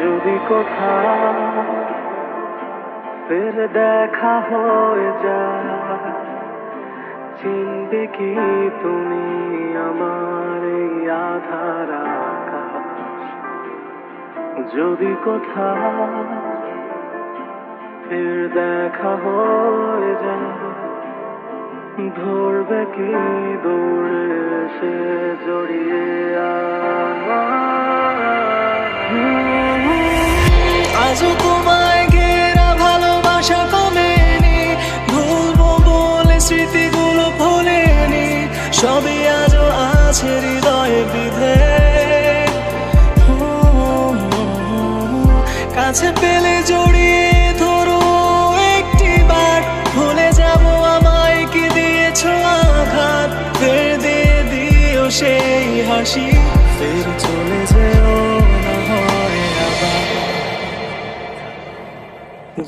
যদি কোথাও ফের দেখা হয়ে যায়, চিনবে কি তুমি আমার আধার যদি কোথাও ফের দেখা হয়ে যায়, ধরবে কি দৌড়ে সে জড়িয়ে তোমায় ঘেরা ভালোবাসা কমেনি। ভুলবো বলে স্মৃতিগুলো ভোলেনি। সবই আজও আছে হৃদয়ে বিধে। কাছে পেলে জড়িয়ে ধরো একটি বার। ভুলে যাব আমায় কি দিয়েছ আঘাত। ফের দিয়ে দিও সেই হাসি। ফের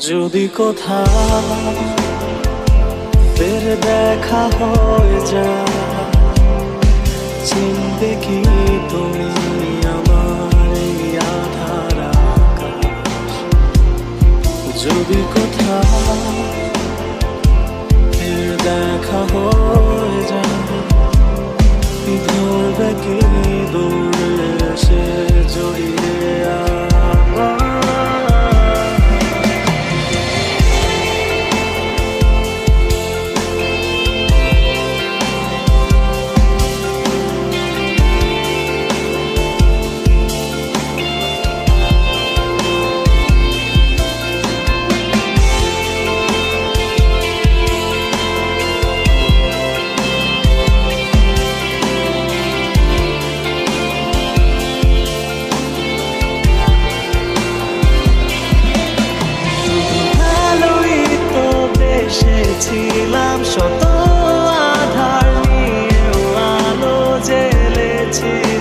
যদি কথা ফের দেখা হয়ে যা চিনবে কি তুমি আমার আধার যদি কথা ফের দেখা হয়ে take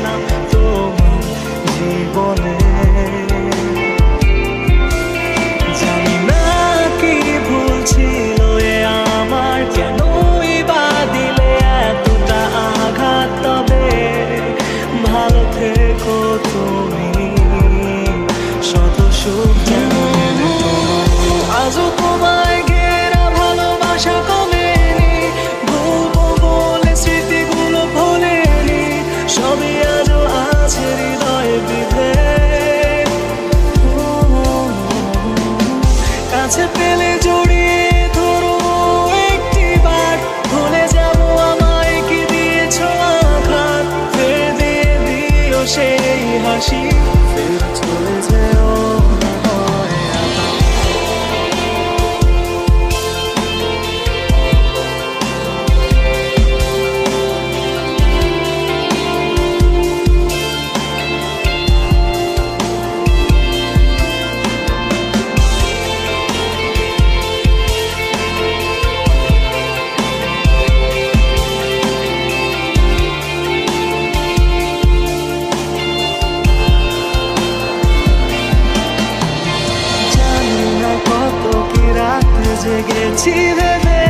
জেগেছি ভেবে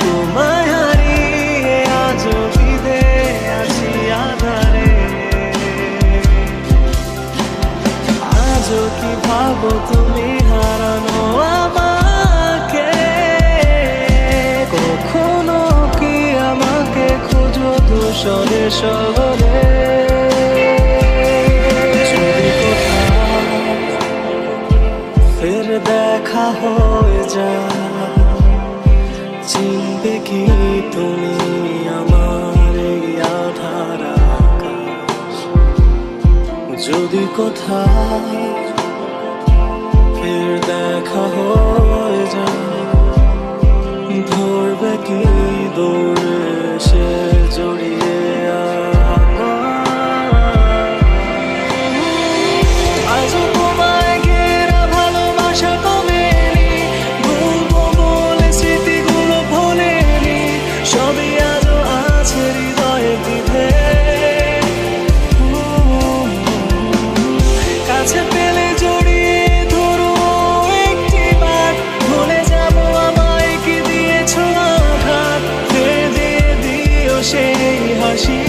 তোমায় হারিয়ে আছি আধারে। আজও কি ভাবো তুমি হারানো আমাকে? কখনো কি আমাকে খোঁজো দূষণে শহরে? হয়ে যায়। চিনবে তুমি আমার আধার আকাশ। যদি কোথাও ফের দেখা হয়ে যায়, ধরবে কি দৌড়ে পেলে জড়িয়ে ধরো একটি বার ভুলে যাব আমায় কি দিয়েছ দিও সেই হাসি।